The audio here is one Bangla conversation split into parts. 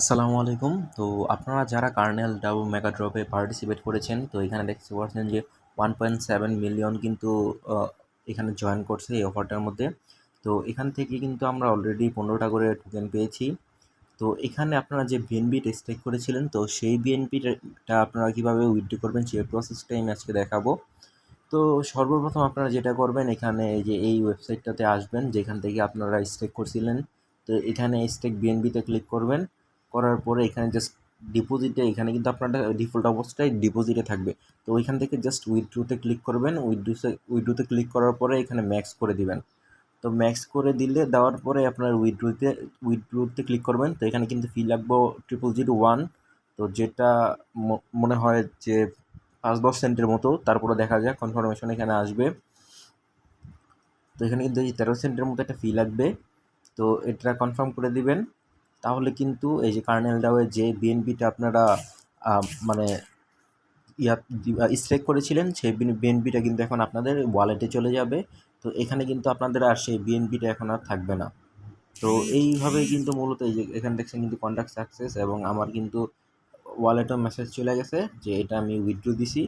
আসসালামু আলাইকুম। তো আপনারা যারা কার্নেল ডাউ মেগা ড্রপে পার্টিসিপেট করেছেন, তো এখানে দেখতে পাচ্ছেন যে ওয়ান পয়েন্ট সেভেন মিলিয়ন কিন্তু এখানে জয়েন করছে এই অফারটার মধ্যে। তো এখান থেকে কিন্তু আমরা অলরেডি পনেরোটা করে টোকেন পেয়েছি। তো এখানে আপনারা যে বিএনপিটা স্টেক করেছিলেন, তো সেই বিএনপিটা আপনারা কীভাবে উইথড্র করবেন সেই প্রসেসটাই আমি আজকে দেখাবো। তো সর্বপ্রথম আপনারা যেটা করবেন, এখানে যে এই ওয়েবসাইটটাতে আসবেন, যেখান থেকে আপনারা স্টেক করছিলেন। তো এখানে স্টেক বিএনপিতে ক্লিক করবেন। করার পরে এখানে জাস্ট ডিপোজিটে এখানে কিন্তু আপনার ডিফল্ট অবস্থায় ডিপোজিটে থাকবে। তো ওইখান থেকে জাস্ট উইথড্রুতে ক্লিক করবেন। উইথড্রুতে উইথড্রুতে ক্লিক করার পরে এখানে ম্যাক্স করে দিবেন। তো ম্যাক্স করে দিলে, দেওয়ার পরে আপনার উইথড্রুতে উইথড্রুতে ক্লিক করবেন। তো এখানে কিন্তু ফি লাগবো ট্রিপল জিরো ওয়ান তো যেটা মনে হয় যে পাঁচ দশ সেন্টের মতো, তারপরে দেখা যায় কনফার্মেশন এখানে আসবে। তো এখানে কিন্তু তেরো সেন্টের মতো একটা ফি লাগবে। তো এটা কনফার্ম করে দিবেন। তাহলে কিন্তু এই যে কার্নেল ডাওয়ের যে বিএনপিটা আপনারা মানে ইয়া স্ট্রেক করেছিলেন, সেই বিএনপিটা কিন্তু এখন আপনাদের ওয়ালেটে চলে যাবে। তো এখানে কিন্তু আপনাদের আর সেই বিএনপিটা এখন আর থাকবে না। তো এইভাবেই কিন্তু মূলত এই যে এখানে দেখছেন কিন্তু কন্ট্যাক্ট সাকসেস এবং আমার কিন্তু ওয়ালেটও মেসেজ চলে গেছে যে এটা আমি উইথড্র দিছি।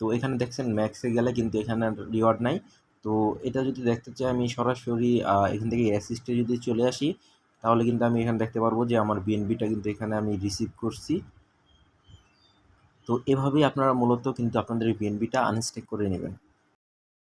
তো এখানে দেখছেন ম্যাক্সে গেলে কিন্তু এখানে রিওয়ার্ড নাই। তো এটা যদি দেখতে চাই আমি সরাসরি এখান থেকে অ্যাসিস্টে যদি চলে আসি তাহলে কিন্তু আমি এখানে দেখতে পারব যে আমার বিএনবিটা কিন্তু এখানে আমি রিসিভ করছি। তো এভাবেই আপনারা মূলত কিন্তু আপনাদের এই বিএনপিটা আনস্টেক করে নেবেন।